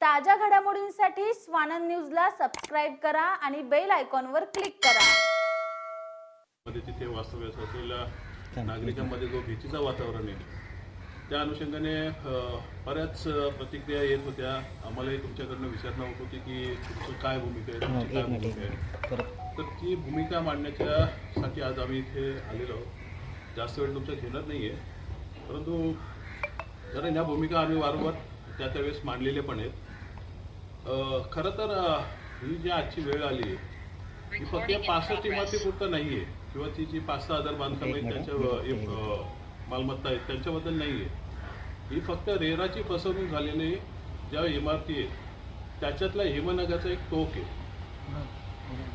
ताज्या घडामोडींसाठी स्वानंद न्यूजला सबस्क्राईब करा आणि बेल आयकॉनवर क्लिक करा. मध्ये तिथे वास्तव्यास असलेल्या नागरिकांमध्ये जो भीतीचं वातावरण आहे त्या अनुषंगाने बऱ्याच प्रतिक्रिया येत होत्या. आम्हालाही तुमच्याकडनं विचारणा होत होती की तुमची काय भूमिका आहे तुमची काय भूमिका आहे? तर ती भूमिका मांडण्याच्यासाठी आज आम्ही इथे आलेलो आहोत. जास्त वेळ तुमचा घेणार नाही आहे परंतु कारण या भूमिका आम्ही वारंवार त्या त्यावेळेस मांडलेल्या पण आहेत. खरं तर ही जी आजची वेळ आली आहे ही फक्त या पासष्ट इमारतीपुरतं नाही आहे. किंवा ती जी पाच सहा हजार बांधकाम आहेत त्यांच्या मालमत्ता आहेत त्यांच्याबद्दल नाही आहे. ही फक्त रेराची फसवणूक झालेली ज्या इमारती आहेत त्याच्यातला हिमनगाचा एक टोक आहे.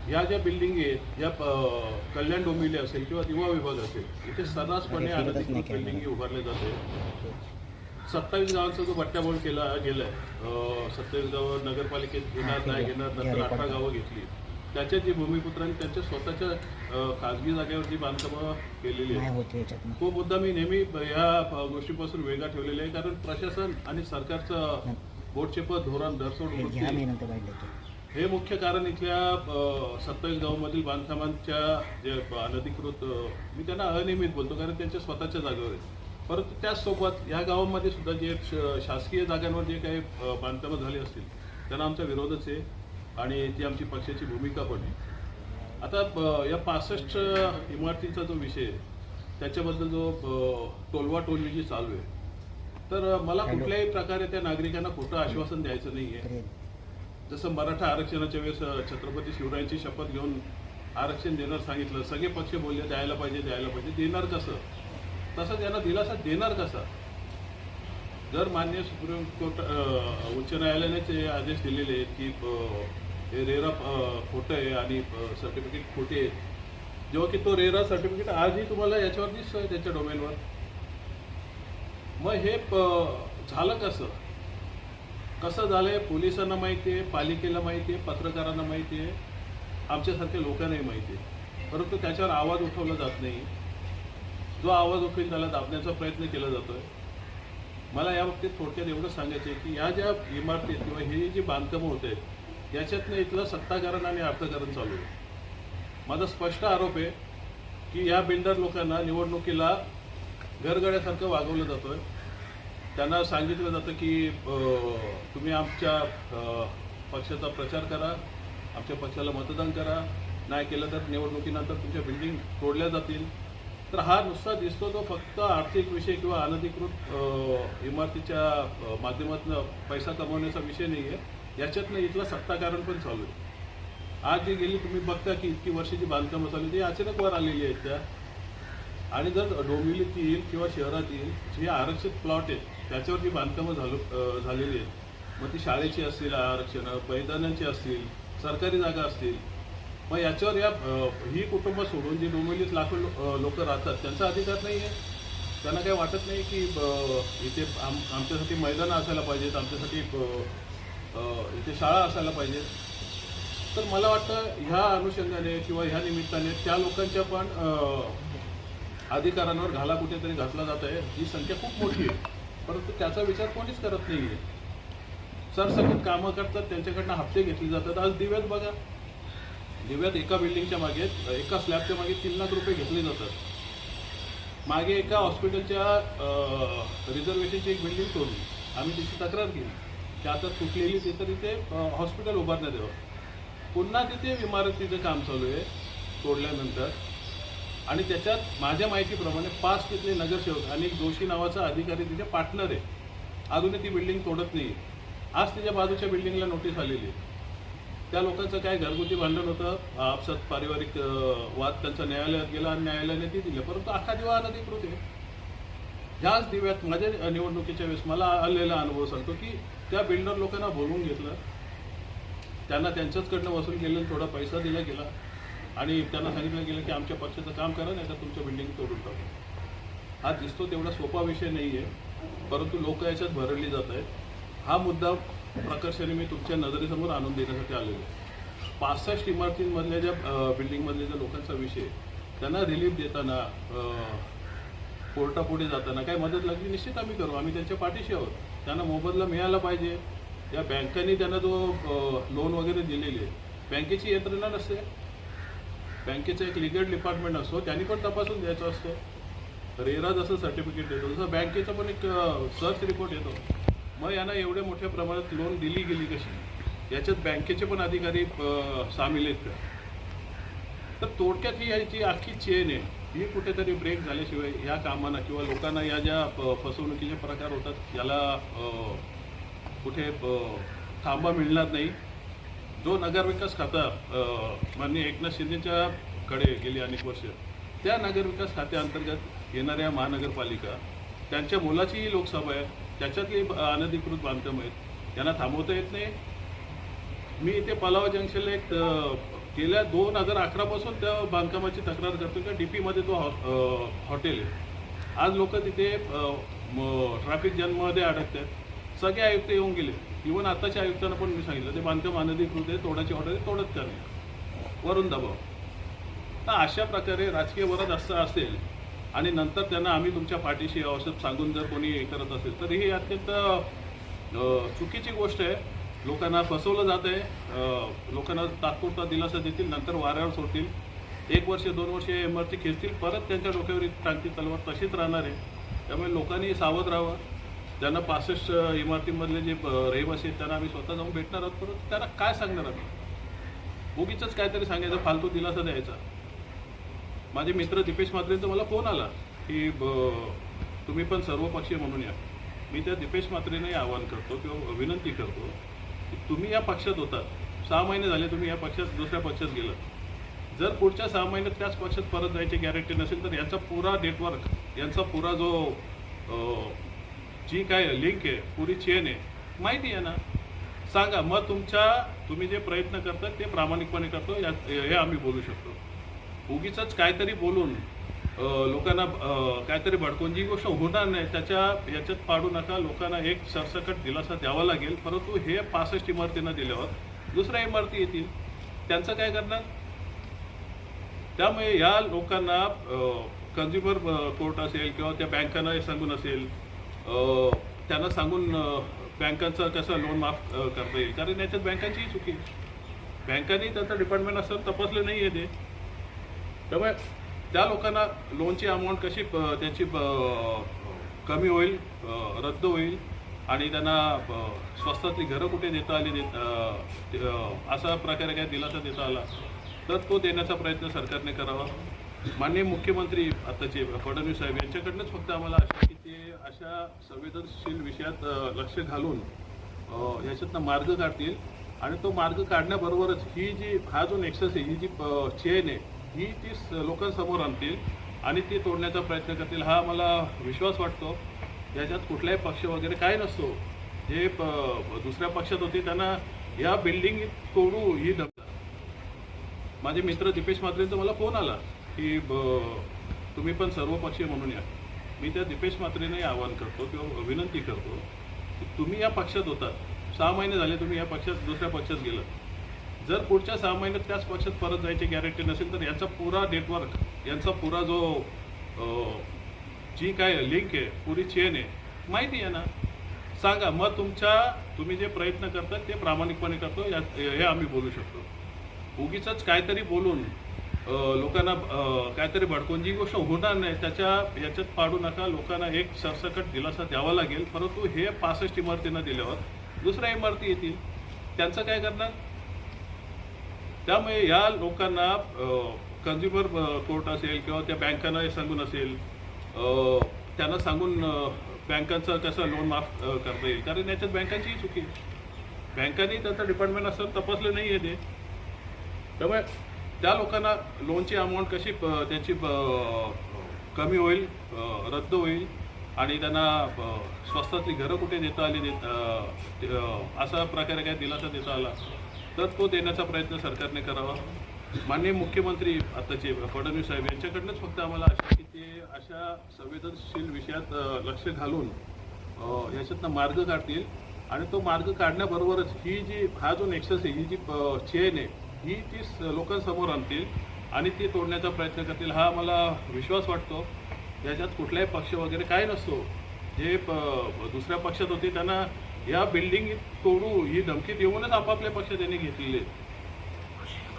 ह्या ज्या बिल्डिंग आहेत या प- कल्याण डोंबिवली असेल किंवा दिवा विभाग असेल इथे सर्रासपणे अनधिकृत बिल्डिंग उभारले जाते सत्तावीस गावांचा जो बट्ट्याबोळ केला गेलाय सत्तावीस गावं नगरपालिकेत घेणार नाही घेणार नंतर अठरा गावं घेतली. त्याच्या जी भूमिपुत्रांनी त्यांच्या स्वतःच्या खाजगी जागेवर जी बांधकामं केलेली आहेत. तो मुद्दा मी नेहमी या गोष्टीपासून वेगळा ठेवलेला आहे. कारण प्रशासन आणि सरकारचं बोटचेपत धोरण दरसोड हे हे मुख्य कारण इथल्या सत्तावीस गावामधील बांधकामांच्या जे अनधिकृत मी त्यांना अनियमित बोलतो. कारण त्यांच्या स्वतःच्या जागेवर आहेत परंतु त्याचसोबत या गावामध्ये सुद्धा जे शासकीय जागांवर जे काही बांधकामं झाली असतील त्यांना आमचा विरोधच आहे आणि ती आमची पक्षाची भूमिका पण आहे. आता या पासष्ट इमारतीचा जो विषय त्याच्याबद्दल जो टोलवा टोलवी जी चालू आहे तर मला कुठल्याही प्रकारे त्या नागरिकांना खोटं आश्वासन द्यायचं नाही आहे जसं मराठा आरक्षणाच्या वेळेस छत्रपती शिवरायांची शपथ घेऊन आरक्षण देणार सांगितलं सगळे पक्ष बोलले द्यायला पाहिजे द्यायला पाहिजे देणार कसं? तसं त्यांना दिलासा देणार कसा? जर मान्य सुप्रीम कोर्ट उच्च न्यायालयाने ते आदेश दिलेले आहेत की हे रेरा अ, खोटं आहे आणि सर्टिफिकेट खोटे आहे जेव्हा की तो रेरा सर्टिफिकेट आजही तुम्हाला याच्यावर दिसतोय त्याच्या डोमेनवर. मग हे झालं कसं? कसं झालंय? पोलिसांना माहिती आहे पालिकेला माहिती आहे पत्रकारांना माहिती आहे आमच्यासारख्या लोकांनाही माहिती आहे. परंतु त्याच्यावर आवाज उठवला जात नाही. जो आवाज उठवेल झाला दाबण्याचा प्रयत्न केला जातोय. मला या बाबतीत थोडक्यात एवढं सांगायचं आहे की या ज्या इमारतीत किंवा ही जी बांधकामं होत आहेत याच्यातनं इथलं सत्ताकारण आणि अर्थकारण चालू आहे. माझा स्पष्ट आरोप आहे की या बिल्डर लोकांना निवडणुकीला घरगड्यासारखं वागवलं जातोय. त्यांना सांगितलं जातं की तुम्ही आमच्या पक्षाचा प्रचार करा आमच्या पक्षाला मतदान करा. नाही केलं तर निवडणुकीनंतर तुमच्या बिल्डिंग तोडल्या जातील. तर हा नुसता दिसतो तो फक्त आर्थिक विषय किंवा अनधिकृत इमारतीच्या माध्यमातून पैसा कमवण्याचा विषय नाही आहे याच्यातनं इथलं सत्ताकारण पण चालू आहे. आज जी गेली तुम्ही बघता की इतकी वर्षाची बांधकामं चालू ती अचानक वर आलेली आहेत त्या. आणि जर डोंबिवलीत येईल किंवा शहरात येईल जे आरक्षित प्लॉट आहेत त्याच्यावर जी बांधकामं झालो झालेली आहेत मग ती शाळेची असतील आरक्षणं मैदानाची असतील सरकारी जागा असतील मग याच्यावर या ही कुटुंब सोडून जी डोंबिवलीत लाखो लोक राहतात त्यांचा अधिकार नाही आहे? त्यांना काही वाटत नाही की इथे आम आमच्यासाठी मैदानं असायला पाहिजेत आमच्यासाठी इथे शाळा असायला पाहिजेत? तर मला वाटतं ह्या अनुषंगाने किंवा ह्या निमित्ताने त्या लोकांच्या पण अधिकारांवर घाला कुठेतरी घातला जात आहे ही संख्या खूप मोठी आहे. परंतु त्याचा विचार कोणीच करत नाही आहे सरसकट कामं करतात त्यांच्याकडनं हप्ते घेतले जातात. आज दिव्यात बघा दिव्यात एका बिल्डिंगच्या मागे एका स्लॅबच्या मागे तीन लाख रुपये घेतले जातात. मागे एका हॉस्पिटलच्या रिझर्वेशनची एक बिल्डिंग तोडली आम्ही तिची तक्रार केली. की आता तुटलेली ते तर इथे हॉस्पिटल उभारण्यात यावं. पुन्हा तिथे इमारतीचं काम चालू आहे तोडल्यानंतर. आणि त्याच्यात माझ्या माहितीप्रमाणे पाच तिथले नगरसेवक आणि एक जोशी नावाचा अधिकारी तिथे पार्टनर आहे. अजूनही ती बिल्डिंग तोडत नाही आज तिच्या बाजूच्या बिल्डिंगला नोटीस आलेली आहे. त्या लोकांचं काय घरगुती भांडण होतं? आपसात पारिवारिक वाद त्यांचा न्यायालयात गेला आणि न्यायालयाने ते दिलं. परंतु अख्खा दिवा अनधिकृत आहे. ह्याच दिव्यात माझ्या निवडणुकीच्या वेळेस मला आलेला अनुभव सांगतो की त्या बिल्डर लोकांना बोलवून घेतलं. त्यांना त्यांच्याचकडनं वसूल केलं थोडा पैसा दिला गेला. आणि त्यांना सांगितलं गेलं की आमच्या पक्षाचं काम करा नाही तर तुमचं बिल्डिंग तोडून टाकू. हा दिसतो तेवढा सोपा विषय नाही आहे परंतु लोक याच्यात भरडली जात आहेत. हा मुद्दा प्रकर्षाने मी तुमच्या नजरेसमोर आणून देण्यासाठी आलेलो पासष्ट इमारतींमधल्या ज्या बिल्डिंगमधल्या ज्या लोकांचा विषय त्यांना रिलीफ देताना कोर्टापुढे जाताना काय मदत लागली निश्चित आम्ही करू. आम्ही त्यांच्या पाठीशी आहोत. त्यांना मोबदला मिळाला पाहिजे. या बँकांनी त्यांना जो लोन वगैरे दिलेले बँकेची यंत्रणा नसते. बँकेचं एक लिगल डिपार्टमेंट असतो त्यांनी पण तपासून द्यायचा असतो. रेरा जसं सर्टिफिकेट देतो तसं बँकेचा पण एक सर्च रिपोर्ट येतो. मग यांना एवढ्या मोठ्या प्रमाणात लोन दिली गेली कशी? याच्यात बँकेचे पण अधिकारी सामील आहेत का? तर तोडक्यात ही याची अख्खी चेन आहे. ही कुठेतरी ब्रेक झाल्याशिवाय या कामांना किंवा लोकांना या ज्या फसवणुकीचे प्रकार होतात याला कुठे थांबा मिळणार नाही. जो नगरविकास खाता माननीय एकनाथ शिंदेच्या कडे गेली अनेक वर्ष त्या नगरविकास खात्याअंतर्गत येणाऱ्या महानगरपालिका त्यांच्या मुलाचीही लोकसभा आहे. त्याच्यातली अनधिकृत बांधकाम आहेत त्यांना थांबवता येत नाही. मी इथे पलावा जंक्शनला एक गेल्या दोन हजार अकरापासून त्या बांधकामाची तक्रार करतो किंवा डी पीमध्ये तो हॉ- हॉटेल आहे. आज लोक तिथे ट्रॅफिक जॅममध्ये अडकत आहेत सगळे आयुक्त येऊन गेले इवन आताच्या आयुक्तांना पण मी सांगितलं ते बांधकाम अनधिकृत आहे तोडाची हॉटेल आहे तोडत करणे वरून दबाव. तर अशा प्रकारे राजकीय वरद असं असेल आणि नंतर त्यांना आम्ही तुमच्या पाठीशी औषध सांगून जर कोणी हे करत असेल तर ही अत्यंत चुकीची गोष्ट आहे. लोकांना फसवलं जात आहे. लोकांना तात्पुरता दिलासा देतील नंतर वाऱ्यावर सोडतील. एक वर्ष दोन वर्ष इमारती खेचतील. परत त्यांच्या डोक्यावर टांगती तलवार तशीच राहणार आहे. त्यामुळे लोकांनी सावध राहावं. ज्यांना पासष्ट इमारतीमधले जे रहिवासी आहेत त्यांना आम्ही स्वतः जाऊन भेटणार आहोत. परत त्यांना काय सांगणार आम्ही? उगीच काहीतरी सांगायचं फालतू दिलासा द्यायचा. माझे मित्र दीपेश म्हात्रेंचा मला फोन आला की ब- तुम्ही पण सर्वपक्षीय म्हणून या. मी त्या दीपेश म्हात्रेने आवाहन करतो किंवा विनंती करतो की तुम्ही या पक्षात होतात सहा महिने झाले तुम्ही या पक्षात दुसऱ्या पक्षात गेलं जर पुढच्या सहा महिन्यात त्याच पक्षात परत जायची गॅरंटी नसेल तर यांचा पुरा नेटवर्क यांचा पुरा जो जी काय लिंक आहे पुरी चेन आहे माहिती आहे ना? सांगा. मग तुमच्या तुम्ही जे प्रयत्न करतात ते प्रामाणिकपणे करतो. या हे आम्ही बोलू शकतो. उगीच काहीतरी बोलून लोकांना काहीतरी भडकून जी गोष्ट होणार नाही त्याच्या याच्यात पाडू नका. लोकांना एक सरसकट दिलासा द्यावा लागेल. परंतु हे पासष्ट इमारतींना दिल्यावर दुसऱ्या इमारती येतील. त्यांचं काय करणार? त्यामुळे या लोकांना कन्झ्युमर कोर्ट असेल किंवा त्या बँकांना सांगून असेल त्यांना सांगून बँकांचा बँकांचं कसं लोन माफ करता येईल? कारण याच्यात बँकांचीही चुकी बँकांनी त्यांचं डिपार्टमेंट असं तपासलं नाही आहे ते. त्यामुळे त्या लोकांना लोनची अमाऊंट कशी त्यांची कमी होईल रद्द होईल आणि त्यांना स्वस्तातली घरं कुठे देता आली असा प्रकारे काय दिलासा देता आला तर तो देण्याचा प्रयत्न सरकारने करावा. माननीय मुख्यमंत्री आताचे फडणवीस साहेब यांच्याकडनंच फक्त आम्हाला अशा की ते अशा संवेदनशील विषयात लक्ष घालून ह्याच्यातनं मार्ग काढतील आणि तो मार्ग काढण्याबरोबरच ही जी हा जो नेक्सस आहे ही जी चेन आहे ही ती लोकांसमोर आणतील आणि ती तोडण्याचा प्रयत्न करतील हा मला विश्वास वाटतो. याच्यात कुठलाही पक्ष वगैरे काय नसतो. जे प- दुसऱ्या पक्षात होते त्यांना या बिल्डिंग तोडू ही धमकी माझे मित्र दीपेश म्हात्रेंचा मला फोन आला की ब- तुम्ही पण सर्वपक्षीय म्हणून या. मी त्या दीपेश म्हात्रेने आवाहन करतो किंवा विनंती करतो की तुम्ही या पक्षात होतात. सहा महिने झाले तुम्ही या पक्षात दुसऱ्या पक्षात गेलं जर पुढच्या सहा महिन्यात त्याच पक्षात परत जायची गॅरंटी नसेल तर याचा पुरा नेटवर्क यांचा पुरा जो जी काय लिंक आहे पुरी चेन आहे माहिती आहे ना? सांगा मग तुमच्या तुम्ही जे प्रयत्न करतात ते प्रामाणिकपणे करतो या हे आम्ही बोलू शकतो. उगीच काहीतरी बोलून लोकांना काहीतरी भडकून जी गोष्ट होणार नाही त्याच्या याच्यात पाडू नका लोकांना एक सरसकट दिलासा द्यावा लागेल परंतु हे पासष्ट इमारतींना दिल्यावर दुसऱ्या इमारती येतील त्यांचं काय करणार? त्यामुळे या लोकांना कन्झ्युमर कोर्ट असेल किंवा त्या बँकांना सांगून असेल त्यांना सांगून बँकांचं कसं लोन माफ करता येईल? कारण याच्यात बँकांचीही चुकी आहे. बँकांनी त्यांचं डिपार्टमेंट असं तपासलं नाही आहे ते. त्यामुळे त्या लोकांना लोनची अमाऊंट कशी त्यांची कमी होईल रद्द होईल आणि त्यांना स्वस्तातली घरं कुठे देता आली देत असा प्रकारे काय दिलासा देता आला? तर तो देण्याचा प्रयत्न सरकारने करावा. माननीय मुख्यमंत्री आताचे फडणवीस साहेब यांच्याकडनंच फक्त आम्हाला आशा की ते अशा संवेदनशील विषयात लक्ष घालून ह्याच्यातनं याच्यातनं मार्ग काढतील. आणि तो मार्ग काढण्याबरोबरच ही जी हा जो नेक्सस आहे ही जी चेन आहे ही ती स- लोकांसमोर आणतील आणि ती तोडण्याचा प्रयत्न करतील हा मला विश्वास वाटतो. याच्यात कुठलाही पक्ष वगैरे काय नसतो. जे प- दुसऱ्या पक्षात होते त्यांना या बिल्डिंग तोडू ही धमकी देऊनच आपापल्या पक्ष त्यांनी घेतलेले आहेत.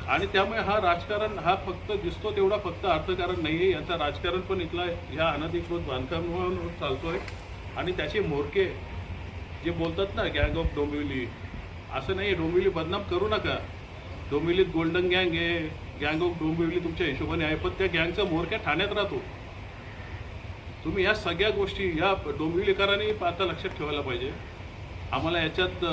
आणि त्यामुळे हा राजकारण हा फक्त दिसतो तेवढा फक्त अर्थकारण नाही आहे याचा राजकारण पण इथला या अनधिकृत बांधकामावर चालतोय. आणि त्याचे मोरके जे बोलतात ना गँग ऑफ डोंबिवली असं नाही डोंबिवली बदनाम करू नका. डोंबिवलीत गोल्डन गँग आहे. गँग ऑफ डोंबिवली तुमच्या हिशोबाने आहे पण त्या गँगचा मोरक्या ठाण्यात राहतो. तुम्ही या सगळ्या गोष्टी या डोंबिवलीकरांनी आता लक्षात ठेवायला पाहिजे. आम्हाला याच्यात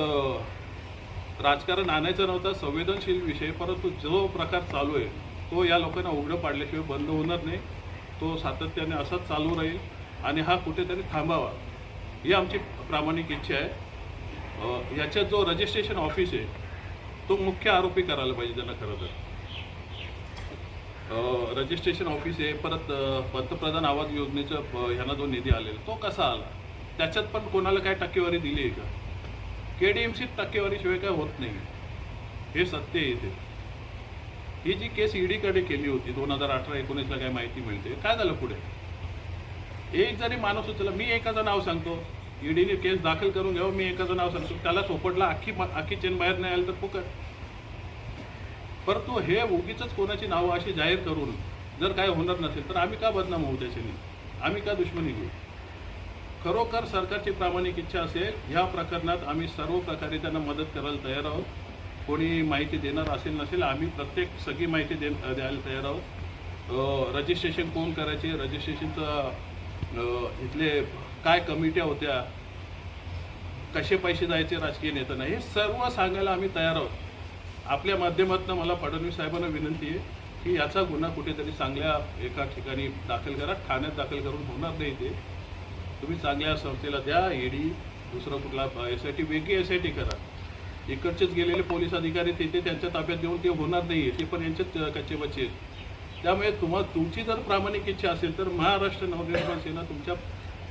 राजकारण आणायचं नव्हतं संवेदनशील विषय परंतु जो प्रकार चालू आहे तो या लोकांना उघडं पाडल्याशिवाय बंद होणार नाही. तो सातत्याने असाच चालू राहील आणि हा कुठेतरी थांबावा ही आमची प्रामाणिक इच्छा आहे. याच्यात जो रजिस्ट्रेशन ऑफिस आहे तो मुख्य आरोपी करायला पाहिजे त्यांना खरं तर. रजिस्ट्रेशन ऑफिस आहे परत पंतप्रधान आवाज योजनेचं ह्यांना जो निधी आलेला तो कसा आला? त्याच्यात पण कोणाला काय टक्केवारी दिली आहे का? के डी एम सी टक्केवारीशिवाय काय होत नाही. हे सत्य येते ही जी केस ईडीकडे केली होती दोन हजार अठरा एकोणीसला काय माहिती मिळते. काय झालं पुढे? एक जरी माणूस उचलला मी एकाचं नाव सांगतो. ईडीने केस दाखल करून घ्यावं मी एकाचं नाव सांगतो. त्याला सोपटला अख्खी अख्खी चेन बाहेर नाही आलं तर पुकर परंतु हे उगीच कोणाची नावं अशी जाहीर करून जर काय होणार नसेल तर आम्ही का बदनाम होऊ त्याच्याने? आम्ही का दुश्मनी घेऊ? खरोखर सरकारची प्रामाणिक इच्छा असेल ह्या प्रकरणात आम्ही सर्व प्रकारे त्यांना मदत करायला तयार आहोत. कोणी माहिती देणार असेल नसेल आम्ही प्रत्येक सगळी माहिती दे द्यायला तयार आहोत. रजिस्ट्रेशन कोण करायचे? रजिस्ट्रेशनचं इथले काय कमिट्या होत्या? कसे पैसे जायचे राजकीय नेत्यांना? हे सर्व सांगायला आम्ही तयार आहोत. आपल्या माध्यमातून मला फडणवीस साहेबांना विनंती आहे की याचा गुन्हा कुठेतरी चांगल्या एका ठिकाणी दाखल करा. ठाण्यात दाखल करून होणार नाही ते. तुम्ही चांगल्या संस्थेला द्या ईडी दुसरा कुठला एस आय टी वेगळी एस आय टी करा. इकडचेच गेलेले पोलीस अधिकारी तिथे त्यांच्या ताब्यात देऊन ते होणार नाही ते पण यांचेच कच्चे बच्चे आहेत. त्यामुळे तुम्हा तुमची जर प्रामाणिक इच्छा असेल तर महाराष्ट्र नवनिर्माण सेना तुमच्या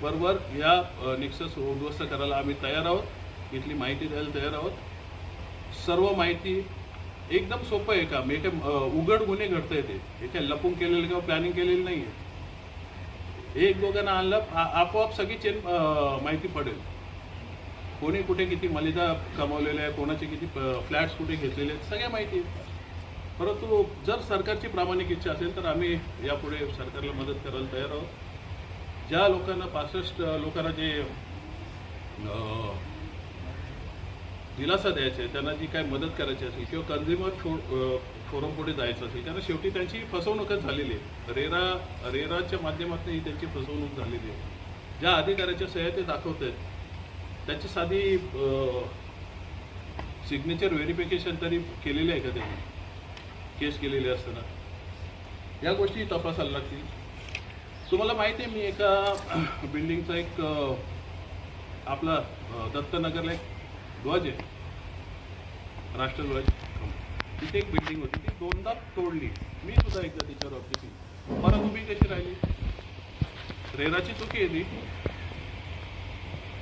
बरोबर या निक्सस उद्ध्वस्त करायला आम्ही तयार आहोत. इथली माहिती द्यायला तयार आहोत. सर्व माहिती एकदम सोपं आहे काम. हे काय उघड गुन्हे घडता येते ते काय लपून केलेलं किंवा प्लॅनिंग केलेलं नाही आहे एक दोघांना आणलं. आपोआप सगळी चेन माहिती पडेल. कोणी कुठे किती मलिदा कमावलेल्या आहे कोणाचे किती फ्लॅट्स कुठे घेतलेले आहेत सगळ्या माहिती परंतु जर सरकारची प्रामाणिक इच्छा असेल तर आम्ही यापुढे सरकारला मदत करायला तयार आहोत. ज्या लोकांना पासष्ट लोकांना जे अं, दिलासा द्यायचा आहे त्यांना जी काय मदत करायची असेल किंवा कन्झ्युमर फो फोरम पुढे जायचं असेल. कारण शेवटी त्यांची फसवणूकच झालेली आहे. रेरा रेराच्या माध्यमातून ही त्यांची फसवणूक झालेली आहे. ज्या अधिकाऱ्याच्या सह्या ते दाखवत आहेत त्याची साधी सिग्नेचर व्हेरिफिकेशन तरी केलेली आहे का त्यांनी? केस केलेली असताना. या गोष्टी तपासायला लागतील. तुम्हाला माहिती आहे मी एका बिल्डिंगचा एक आपला दत्तनगरला एक ध्वज आहे. राष्ट्रध्वज. तिथे एक बिल्डिंग होती ती दोनदा तोडली. मी सुद्धा एकदा तिच्यावर ती परत उभी कशी राहिली? रेराची चुकी आहे ती.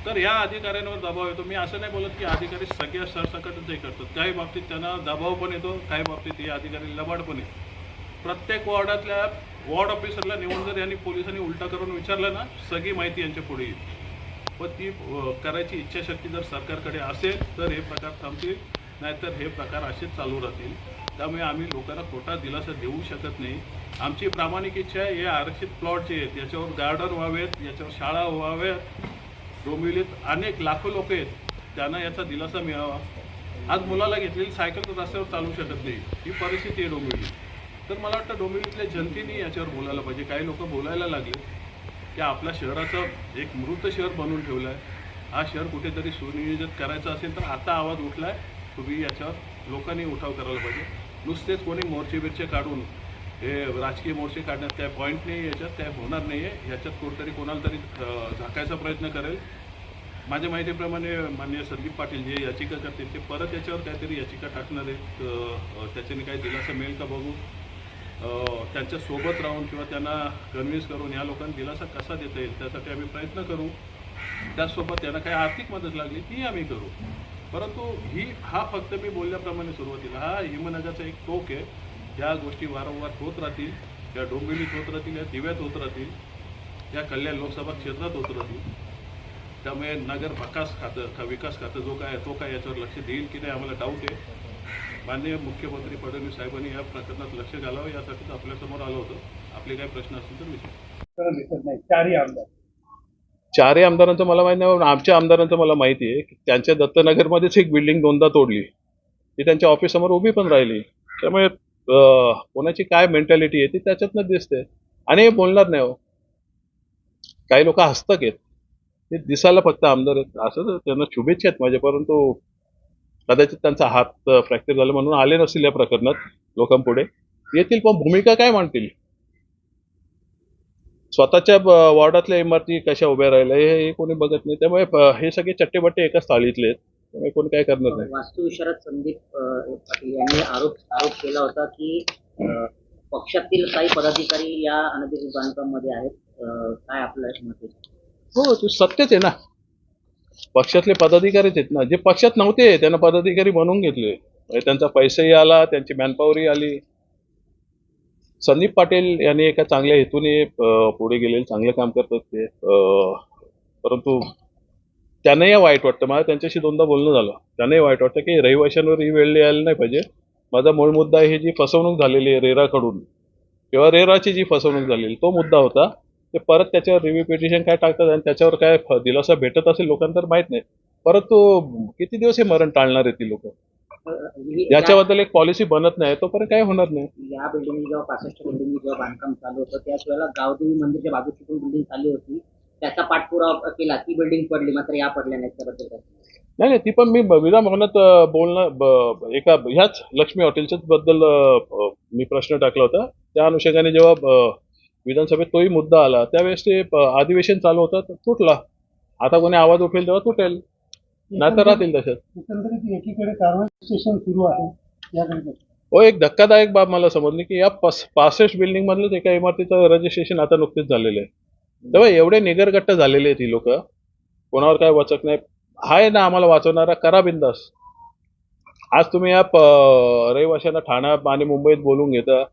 तर या अधिकाऱ्यांवर दबाव येतो. मी असं नाही बोलत की अधिकारी सगळ्या सरसकटच हे करतात. काही बाबतीत त्यांना दबाव पण येतो काही बाबतीत या अधिकारी लबाड पण येतो. प्रत्येक वॉर्डातल्या वॉर्ड ऑफिसरला नेऊन जर यांनी पोलिसांनी उलटा करून विचारलं ना सगळी माहिती यांच्या पुढे येईल. पण ती करायची इच्छाशक्ती जर सरकारकडे असेल तर हे प्रकार थांबतील. नाहीतर हे प्रकार असेच चालू राहतील. त्यामुळे आम्ही लोकांना खोटा दिलासा देऊ शकत नाही. आमची प्रामाणिक इच्छा आहे हे आरक्षित प्लॉट जे आहेत याच्यावर गार्डन व्हावेत याच्यावर शाळा व्हाव्यात. डोंबिवलीत अनेक लाखो लोक आहेत त्यांना याचा दिलासा मिळावा. आज मुलाला घेतलेली सायकल तर रस्त्यावर चालू शकत नाही. ही परिस्थिती आहे डोंबिवली तर मला वाटतं डोंबिवलीतल्या जनतेने याच्यावर बोलायला पाहिजे. काही लोक बोलायला लागले की आपल्या शहराचं एक मृत शहर बनवून ठेवलं आहे हा शहर कुठेतरी सुनियोजित करायचं असेल तर आता आवाज उठला आहे तुम्ही याच्यावर लोकांनी उठाव करायला पाहिजे. नुसतेच कोणी मोर्चेबिर्चे काढून हे राजकीय मोर्चे काढण्यात काय पॉईंट नाही याच्यात काय होणार नाही आहे याच्यात कोणतरी कोणाला तरी झाकायचा प्रयत्न करेल. माझ्या माहितीप्रमाणे माननीय संदीप पाटील जे याचिका करतील ते परत याच्यावर काहीतरी याचिका टाकणार आहेत. त्याच्याने काही दिलासा मिळेल का बघू? त्यांच्यासोबत राहून किंवा त्यांना कन्व्हिन्स करून या लोकांना दिलासा कसा देता येईल त्यासाठी आम्ही प्रयत्न करू. त्याचसोबत त्यांना काही आर्थिक मदत लागली ती आम्ही करू. परंतु ही हा फक्त मी बोलल्याप्रमाणे सुरुवातीला हा हिमनगाचा एक टोक आहे. ज्या गोष्टी वारंवार होत राहतील या डोंबिवलीत होत राहतील या दिव्यात होत राहतील या कल्याण लोकसभा क्षेत्रात होत राहतील त्यामुळे नगर विकास खातं का विकास खातं जो काय तो काय याच्यावर लक्ष देईल की नाही आम्हाला डाऊट आहे. माननीय मुख्यमंत्री फडणवीस साहेबांनी या प्रकरणात लक्ष घालावं यासाठीच आपल्यासमोर आलं होतं. आपले काही प्रश्न असतील तर विचार नाही. चारही आमदार. चारही आमदारांचं मला माहिती नाही आमच्या आमदारांचं मला माहिती आहे की त्यांच्या दत्तनगरमध्येच एक बिल्डिंग दोनदा तोडली. ती त्यांच्या ऑफिससमोर उभी पण राहिली. त्यामुळे कोणाची काय मेंटॅलिटी आहे ती त्याच्यातनं दिसते. आणि हे बोलणार नाही हो. काही लोक हस्तक आहेत. ते दिसायला फक्त आमदार आहेत. असं त्यांना शुभेच्छा आहेत माझ्या परंतु कदाचित त्यांचा हात फ्रॅक्चर झाला म्हणून आले नसतील या प्रकरणात लोकांपुढे. येतील पण भूमिका काय मांडतील? स्वतःच्या वॉर्डातल्या इमारती कशा उभ्या राहिल्या हे हे कोणी बघत नाही. त्यामुळे प- हे सगळे चट्टेबट्टे एकाच थाळीतले आहेत. त्यामुळे कोणी काय करणार नाही. वास्तुविशारद संदीप अ, पाटील यांनी आरोप आरोप केला होता की अ, पक्षातील काही पदाधिकारी या अनधिकृत बांधकाममध्ये आहेत. अ, काय आपलं मत आहे? हो ते सत्यच आहे ना. पक्षातले पदाधिकारीच आहेत ना. जे पक्षात नव्हते त्यांना पदाधिकारी बनवून घेतले. म्हणजे त्यांचा पैसाही आला त्यांची मॅनपॉवरही आली. संदीप पाटील यांनी एका चांगल्या हेतूने पुढे गेलेले चांगलं काम करतात ते अं, परंतु त्यांनाही वाईट वाटतं. मला त्यांच्याशी दोनदा बोलणं झालं. त्यांनाही वाईट वाटतं की रहिवाशांवर ही वेळ यायला नाही पाहिजे. माझा मूळ मुद्दा आहे जी फसवणूक झालेली आहे रेराकडून किंवा रेराची जी फसवणूक झालेली तो मुद्दा होता ते परत त्याच्यावर रिव्ह्यू पिटिशन काय टाकतात आणि त्याच्यावर काय दिलासा भेटत असेल लोकांना तर माहीत नाही. परंतु किती दिवस हे मरण टाळणार आहे ती लोक? याच्याबद्दल एक पॉलिसी बनत नाही तोपर्यंत काय होणार नाही. या- बिल्डिंग जेव्हा पासष्ट बिल्डिंग जेव्हा बांधकाम चालू होतं त्याच वेळेला गावदेवी मंदिरच्या बाजूची पण बिल्डिंग चालू होती. त्याचा पाठपुरावा केला ती बिल्डिंग पडली मात्र या पडल्या नाहीत त्याबद्दल? नाही नाही ती पण मी भवनात अं, बोलणं एका ह्याच लक्ष्मी हॉटेलच्याच बद्दल मी प्रश्न टाकला होता. त्या अनुषंगाने जेव्हा विधानसभेत तोही मुद्दा आला त्यावेळेस ते अधिवेशन चालू होतं तर तुटला. आता कोणी आवाज उठेल तेव्हा तुटेल. नाहीतर राहतील तशात एकंदरीत एकीकडे कारवाई स्टेशन सुरू आहे याकडे हो एक धक्कादायक बाब मला समजली की या पस पासष्ट बिल्डिंग मधलंच एका इमारतीचं रजिस्ट्रेशन आता नुकतेच झालेलं आहे. तेव्हा एवढे निगरगट्ट झालेले आहेत ही लोक. कोणावर काय वाचक नाही. आहे ना आम्हाला वाचवणारा करा बिंदास. आज तुम्ही या रहिवाशांना ठाण्यात आणि मुंबईत बोलून घेता.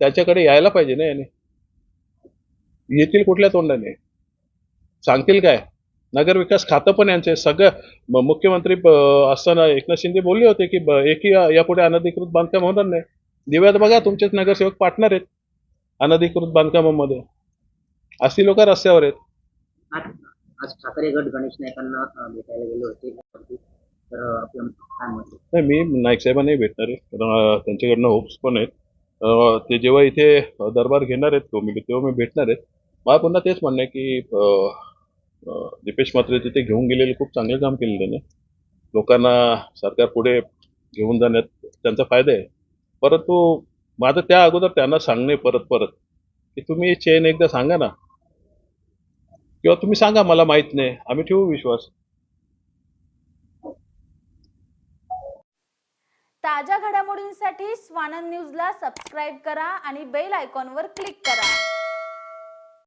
त्याच्याकडे यायला पाहिजे ना याने. येतील कुठल्या तोंडाने? सांगतील काय? नगर विकास खातं पण यांचे. सगळं मुख्यमंत्री असताना एकनाथ शिंदे बोलले होते की एकही या- यापुढे अनधिकृत बांधकाम होणार नाही. दिव्यात बघा तुमचेच नगरसेवक पार्टनर आहेत अनधिकृत बांधकामामध्ये. अशी लोक रस्त्यावर आहेत. आज आज ठाकरे गट गणेश नायकांना अ, भेटायला गेले होते. तर अ, आपलं काय मत आहे? नाही मी नाईक साहेबांनाही भेटणार आहे. कारण त्यांच्याकडनं होप्स पण आहेत. ते जेव्हा इथे दरबार घेणार आहेत तेव्हा मी भेटणार आहेत. मला पुन्हा तेच म्हणणं आहे की दीपेश मात्रे तिथे घेऊन गेलेले खूप चांगले काम केले त्याने. लोकांना सरकार पुढे घेऊन जाण्यात त्यांचा फायदा आहे. परंतु माझं त्या अगोदर त्यांना सांगणे परत परत की तुम्ही चेन एकदा सांगा ना. किंवा तुम्ही सांगा मला माहीत नाही. आम्ही ठेवू विश्वास? ताज्या घडामोडींसाठी स्वानंद न्यूजला सबस्क्राईब करा आणि बेल आयकॉनवर क्लिक करा.